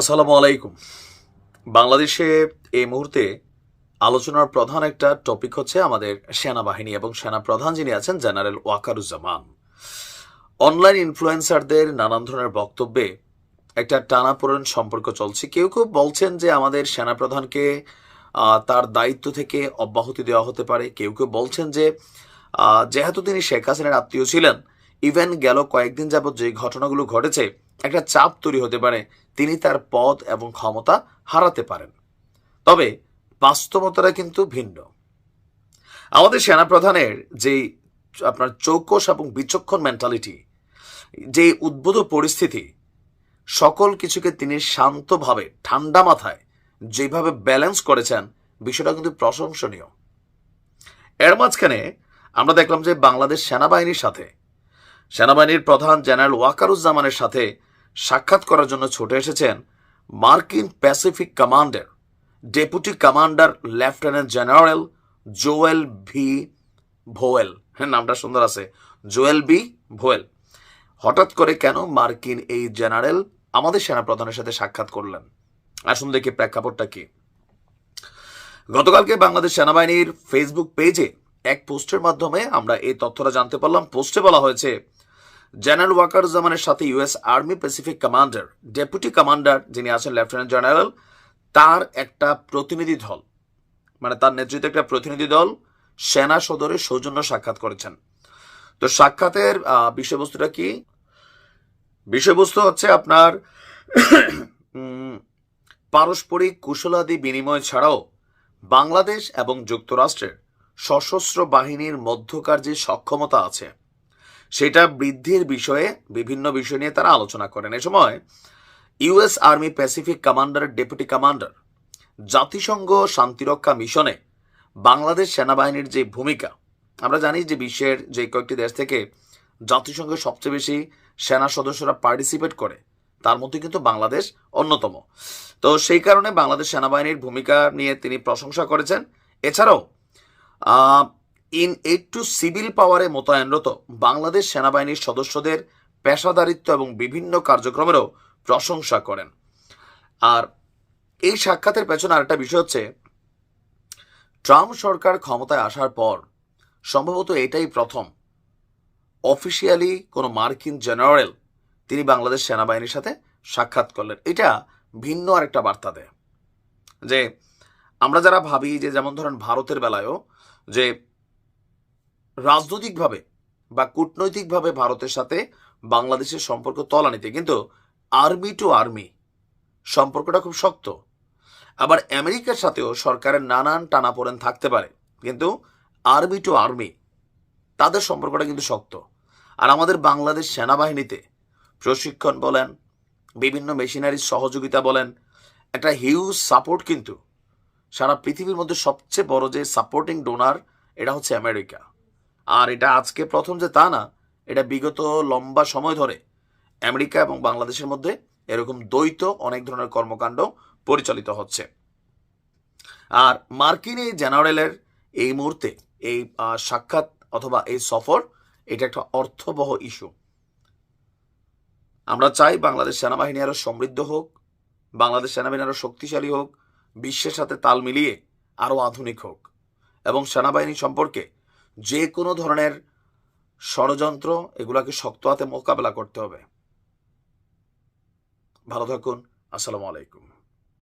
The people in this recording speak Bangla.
আসসালামু আলাইকুম। বাংলাদেশে এই মুহূর্তে আলোচনার প্রধান একটা টপিক হচ্ছে আমাদের সেনাবাহিনী এবং সেনা প্রধান যিনি আছেন জেনারেল ওয়াকারুজ্জামান। অনলাইন ইনফ্লুয়েন্সারদের নানান ধরনের বক্তব্যে একটা টানাপোড়েন সম্পর্ক চলছে। কেউ কেউ বলছেন যে আমাদের সেনাপ্রধানকে তার দায়িত্ব থেকে অব্যাহতি দেওয়া হতে পারে। কেউ কেউ বলছেন যে যেহেতু তিনি শেখ হাসিনার আত্মীয় ছিলেন, ইভেন গেল কয়েকদিন যাবত যে ঘটনাগুলো ঘটেছে একটা চাপ তৈরি হতে পারে, তিনি তার পদ এবং ক্ষমতা হারাতে পারেন। তবে বাস্তবতাটা কিন্তু ভিন্ন। আমাদের সেনাপ্রধানের যেই আপনার চৌকস এবং বিচক্ষণ মেন্টালিটি যে উদ্বোধ পরিস্থিতি, সকল কিছুকে তিনি শান্তভাবে, ঠান্ডা মাথায় যেভাবে ব্যালেন্স করেছেন, বিষয়টা কিন্তু প্রশংসনীয়। এর মাঝখানে আমরা দেখলাম যে বাংলাদেশ সেনাবাহিনীর সাথে, সেনাবাহিনীর প্রধান জেনারেল ওয়াকারুজ্জামানের সাথে সাক্ষাৎ করার জন্য ছুটে এসেছেন মার্কিন Pacific commander, deputy commander lieutenant general Joel V Vowell. হ্যাঁ নামটা সুন্দর আছে। Joel B Vowell. হঠাৎ করে কেন মার্কিন এই জেনারেল আমাদের সেনাপ্রধানের সাথে সাক্ষাৎ করলেন? আসুন দেখি প্রেক্ষাপটটা কি। গতকালকে বাংলাদেশ সেনাবাহিনীর ফেসবুক পেজে এক পোস্টের মাধ্যমে আমরা এই তথ্যটা জানতে পারলাম। পোস্টে বলা হয়েছে জেনারেল ওয়াকারুজ্জামানের সাথে US army Pacific commander, deputy commander যিনি আছেন লেফটেন্যান্ট জেনারেল, তার একটা প্রতিনিধি দল মানে তার নেতৃত্বে একটা প্রতিনিধি দল সেনা সদরে সৌজন্য সাক্ষাৎ করেছেন। তো সাক্ষাতের বিষয়বস্তুটা কি? বিষয়বস্তু হচ্ছে আপনার পারস্পরিক কুশলাদি বিনিময় ছাড়াও বাংলাদেশ এবং যুক্তরাষ্ট্রের সশস্ত্র বাহিনীর মধ্যকার যে সক্ষমতা আছে সেটা বৃদ্ধির বিষয়ে বিভিন্ন বিষয় নিয়ে তারা আলোচনা করেন। এ সময় ইউএস আর্মি প্যাসিফিক কমান্ডারের ডেপুটি কমান্ডার, জাতিসংঘ শান্তিরক্ষা মিশনে বাংলাদেশ সেনাবাহিনীর যে ভূমিকা, আমরা জানি যে বিশ্বের যে কয়েকটি দেশ থেকে জাতিসংঘের সবচেয়ে বেশি সেনা সদস্যরা পার্টিসিপেট করে, তার মধ্যে কিন্তু বাংলাদেশ অন্যতম। তো সেই কারণে বাংলাদেশ সেনাবাহিনীর ভূমিকা নিয়ে তিনি প্রশংসা করেছেন। এছাড়াও ইন এইড টু সিভিল পাওয়ারে মোতায়েনরত বাংলাদেশ সেনাবাহিনীর সদস্যদের পেশাদারিত্ব এবং বিভিন্ন কার্যক্রমেরও প্রশংসা করেন। আর এই সাক্ষাতের পেছনে আরেকটা বিষয় হচ্ছে, ট্রাম্প সরকার ক্ষমতায় আসার পর সম্ভবত এটাই প্রথম অফিসিয়ালি কোনো মার্কিন জেনারেল তিনি বাংলাদেশ সেনাবাহিনীর সাথে সাক্ষাৎ করলেন। এটা ভিন্ন আরেকটা বার্তা দেয় যে, আমরা যারা ভাবি যে যেমন ধরেন ভারতের বেলায়ও যে রাজনৈতিকভাবে বা কূটনৈতিকভাবে ভারতের সাথে বাংলাদেশের সম্পর্ক তলানিতে, কিন্তু আর্মি টু আর্মি সম্পর্কটা খুব শক্ত। আবার আমেরিকার সাথেও সরকারের নানান টানাপোড়েন থাকতে পারে, কিন্তু আর্মি টু আর্মি তাদের সম্পর্কটা কিন্তু শক্ত। আর আমাদের বাংলাদেশ সেনাবাহিনীতে প্রশিক্ষণ বলেন, বিভিন্ন মেশিনারির সহযোগিতা বলেন, একটা হিউজ সাপোর্ট কিন্তু সারা পৃথিবীর মধ্যে সবচেয়ে বড় যে সাপোর্টিং ডোনার এটা হচ্ছে আমেরিকা। আর এটা আজকে প্রথম যে তা না, এটা বিগত লম্বা সময় ধরে আমেরিকা এবং বাংলাদেশের মধ্যে এরকম দ্বৈত অনেক ধরনের কর্মকাণ্ড পরিচালিত হচ্ছে। আর মার্কিন এই জেনারেলের এই মুহূর্তে এই সাক্ষাৎ অথবা এই সফর, এটা একটা অর্থবহ ইস্যু। আমরা চাই বাংলাদেশ সেনাবাহিনী আরও সমৃদ্ধ হোক, বাংলাদেশ সেনাবাহিনী আরও শক্তিশালী হোক, বিশ্বের সাথে তাল মিলিয়ে আরও আধুনিক হোক এবং সেনাবাহিনী সম্পর্কে যে কোনো ধরনের ষড়যন্ত্র এগুলাকে শক্ত হাতে মোকাবেলা করতে হবে। ভালো থাকুন আসসালামু আলাইকুম।